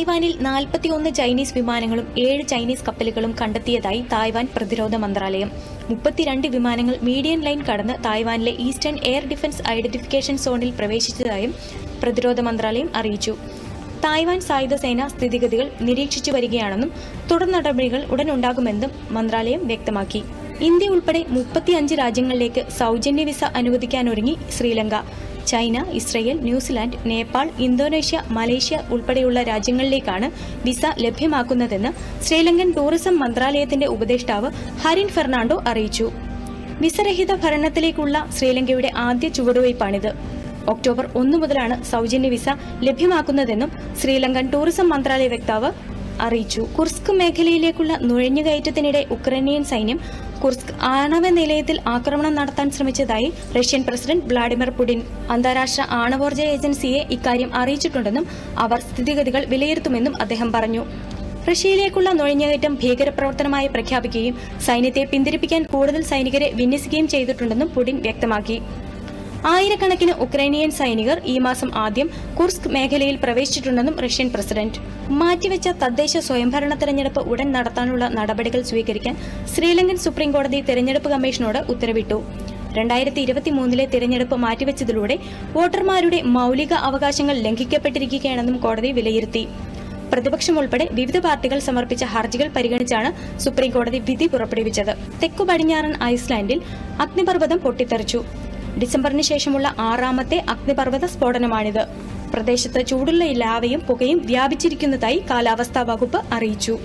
തായ്വാനിൽ നാൽപ്പത്തിയൊന്ന് ചൈനീസ് വിമാനങ്ങളും ഏഴ് ചൈനീസ് കപ്പലുകളും കണ്ടെത്തിയതായി തായ്വാൻ പ്രതിരോധ മന്ത്രാലയം. മുപ്പത്തിരണ്ട് വിമാനങ്ങൾ മീഡിയൻ ലൈൻ കടന്ന് തായ്വാനിലെ ഈസ്റ്റേൺ എയർ ഡിഫൻസ് ഐഡന്റിഫിക്കേഷൻ സോണിൽ പ്രവേശിച്ചതായും പ്രതിരോധ മന്ത്രാലയം അറിയിച്ചു. തായ്വാൻ സായുധ സേന സ്ഥിതിഗതികൾ നിരീക്ഷിച്ചു വരികയാണെന്നും തുടർ നടപടികൾ ഉടൻ ഉണ്ടാകുമെന്നും മന്ത്രാലയം വ്യക്തമാക്കി. ഇന്ത്യ ഉൾപ്പെടെ മുപ്പത്തിയഞ്ച് രാജ്യങ്ങളിലേക്ക് സൗജന്യ visa അനുവദിക്കാനൊരുങ്ങി Sri Lanka. China Israel New Zealand Nepal Indonesia Malaysia ഉൾപ്പെടെയുള്ള രാജ്യങ്ങളിലേക്കാണ് വിസ ലഭ്യമാക്കുന്നതെന്ന് ശ്രീലങ്കൻ ടൂറിസം മന്ത്രാലയത്തിന്റെ ഉപദേഷ്ടാവ് ഹരിൻ ഫെർണാണ്ടോ അറിയിച്ചു. വിസരഹിത ഭരണത്തിലേക്കുള്ള ശ്രീലങ്കയുടെ ആദ്യ ചുവടുവയ്പ്പാണിത് ഒക്ടോബർ ഒന്ന് മുതലാണ് സൗജന്യ വിസ ലഭ്യമാക്കുന്നതെന്നും ശ്രീലങ്കൻ ടൂറിസം മന്ത്രാലയ വക്താവ് അറിയിച്ചു. കുർസ്ക് മേഖലയിലേക്കുള്ള നുഴഞ്ഞുകയറ്റത്തിനിടെ ഉക്രൈനിയൻ സൈന്യം കുർസ്ക് ആണവ നിലയത്തിൽ ആക്രമണം നടത്താൻ ശ്രമിച്ചതായി റഷ്യൻ പ്രസിഡന്റ് വ്ളാഡിമിർ പുടിൻ അന്താരാഷ്ട്ര ആണവോർജ ഏജൻസിയെ ഇക്കാര്യം അറിയിച്ചിട്ടുണ്ടെന്നും അവർ സ്ഥിതിഗതികൾ വിലയിരുത്തുമെന്നും അദ്ദേഹം പറഞ്ഞു. റഷ്യയിലേക്കുള്ള നുഴഞ്ഞുകയറ്റം ഭീകരപ്രവർത്തനമായി പ്രഖ്യാപിക്കുകയും സൈന്യത്തെ പിന്തിരിപ്പിക്കാൻ കൂടുതൽ സൈനികരെ വിന്യസിക്കുകയും ചെയ്തിട്ടുണ്ടെന്നും പുടിൻ വ്യക്തമാക്കി. ആയിരക്കണക്കിന് ഉക്രൈനിയൻ സൈനികർ ഈ മാസം ആദ്യം കുർസ്ക് മേഖലയിൽ പ്രവേശിച്ചിട്ടുണ്ടെന്നും റഷ്യൻ പ്രസിഡന്റ്. മാറ്റിവെച്ച തദ്ദേശ സ്വയംഭരണ തെരഞ്ഞെടുപ്പ് ഉടൻ നടത്താനുള്ള നടപടികൾ സ്വീകരിക്കാൻ ശ്രീലങ്കൻ സുപ്രീംകോടതി തെരഞ്ഞെടുപ്പ് കമ്മീഷനോട് ഉത്തരവിട്ടു. രണ്ടായിരത്തി ഇരുപത്തിമൂന്നിലെ തിരഞ്ഞെടുപ്പ് മാറ്റിവെച്ചതിലൂടെ വോട്ടർമാരുടെ മൌലിക അവകാശങ്ങൾ ലംഘിക്കപ്പെട്ടിരിക്കുകയാണെന്നും കോടതി വിലയിരുത്തി. പ്രതിപക്ഷം ഉൾപ്പെടെ വിവിധ പാർട്ടികൾ സമർപ്പിച്ച ഹർജികൾ പരിഗണിച്ചാണ് സുപ്രീംകോടതി വിധി പുറപ്പെടുവിച്ചത്. തെക്കു പടിഞ്ഞാറൻ ഐസ്ലാൻഡിൽ അഗ്നിപർവതം പൊട്ടിത്തെറിച്ചു. ഡിസംബറിന് ശേഷമുള്ള ആറാമത്തെ അഗ്നിപർവത സ്ഫോടനമാണിത്. പ്രദേശത്ത് ചൂടുള്ള ലാവയും പുകയും വ്യാപിച്ചിരിക്കുന്നതായി കാലാവസ്ഥാ വകുപ്പ് അറിയിച്ചു.